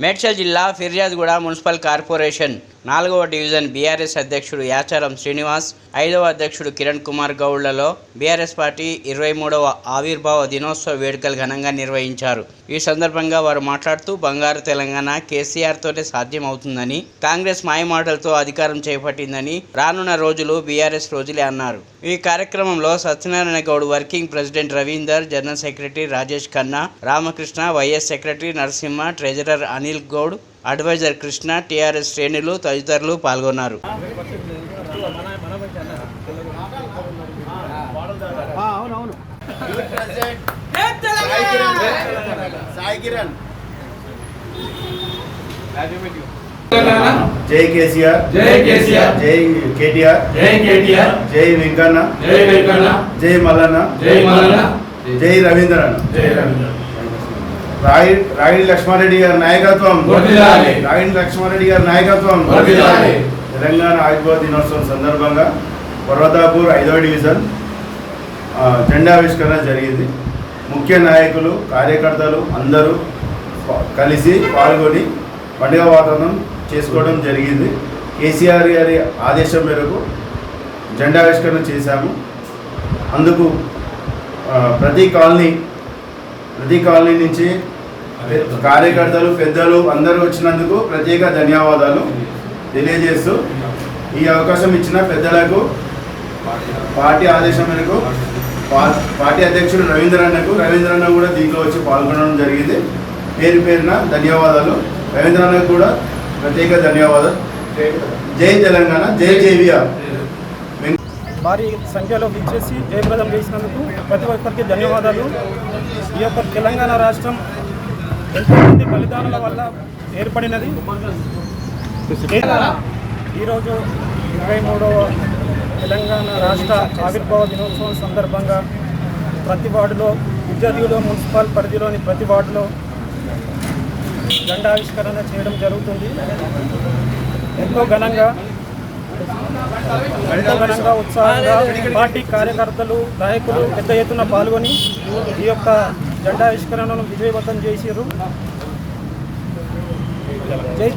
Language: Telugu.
మేడ్చల్ జిల్లా ఫిర్యాదుగూడ మున్సిపల్ కార్పొరేషన్ నాలుగవ డివిజన్ బీఆర్ఎస్ అధ్యక్షుడు యాచారం శ్రీనివాస్ ఐదవ అధ్యక్షుడు కిరణ్ కుమార్ గౌడ్లలో బీఆర్ఎస్ పార్టీ ఇరవై మూడవ ఆవిర్భావ దినోత్సవ వేడుకలు ఘనంగా నిర్వహించారు. ఈ సందర్భంగా వారు మాట్లాడుతూ బంగారు తెలంగాణ కేసీఆర్తోనే సాధ్యమవుతుందని కాంగ్రెస్ మాయమాటలతో అధికారం చేపట్టిందని రానున్న రోజులు బీఆర్ఎస్ రోజులే అన్నారు. ఈ కార్యక్రమంలో Satyanarayana Goud working president Ravinder general secretary Rajesh Khanna Ramakrishna vice secretary Narasimha treasurer Anil Goud adviser Krishna TRS శ్రేణులు తదితరులు పాల్గొన్నారు. అవునవును సాయి కిరణ్ జై కేసీఆర్. జై కేసీఆర్. జై కేటీఆర్. జై కేటీఆర్. జై వెంకన్న. జై వెంకన్న. జై మల్లన్న. జై మల్లన్న. జై రవీంద్రన్న. జై రవీంద్ర రాయి రాయిడి లక్ష్మారెడ్డి గారి నాయకత్వం. రాయిడి లక్ష్మారెడ్డి గారి నాయకత్వం. తెలంగాణ ఆవిర్భావ దినోత్సవం సందర్భంగా పర్వతాపూర్ ఐదవ డివిజన్ జెండావిష్కరణ జరిగింది. ముఖ్య నాయకులు కార్యకర్తలు అందరూ కలిసి పాల్గొని పండుగ వాతావరణం చేసుకోవడం జరిగింది. కేసీఆర్ గారి ఆదేశం మేరకు జెండావిష్కరణ చేశాము. అందుకు ప్రతి కాలనీ ప్రతి కాలనీ నుంచి కార్యకర్తలు పెద్దలు అందరూ వచ్చినందుకు ప్రత్యేక ధన్యవాదాలు తెలియజేస్తూ ఈ అవకాశం ఇచ్చిన పెద్దలకు పార్టీ ఆదేశం మేరకు పార్టీ అధ్యక్షుడు రవీంద్రన్నకు రవీంద్రన్న కూడా దీంట్లో వచ్చి పాల్గొనడం జరిగింది. పేరు పేరున ధన్యవాదాలు. రవీంద్రన్నకు కూడా ప్రత్యేక ధన్యవాదాలు. జై తెలంగాణ జై జేవిఆర్ భారీ సంఖ్యలో విచ్చేసి జయప్రదం చేసినందుకు ప్రతి ఒక్కరికి ధన్యవాదాలు. ఈ యొక్క తెలంగాణ రాష్ట్రం ఎంతోమంది బలిదానుల వల్ల ఏర్పడినది. ఈరోజు ఇరవై మూడవ తెలంగాణ రాష్ట్ర ఆవిర్భావ దినోత్సవం సందర్భంగా ప్రతి వార్డులో విద్యార్థులు మున్సిపల్ పరిధిలోని ప్రతి వార్డులో జెండావిష్కరణ చేయడం జరుగుతుంది. ఎంతో ఘనంగా ఎంతో ఘనంగా ఉత్సాహంగా పార్టీ కార్యకర్తలు నాయకులు పెద్ద ఎత్తున పాల్గొని ఈ యొక్క జెండావిష్కరణను విజయవంతం చేసిరు జై.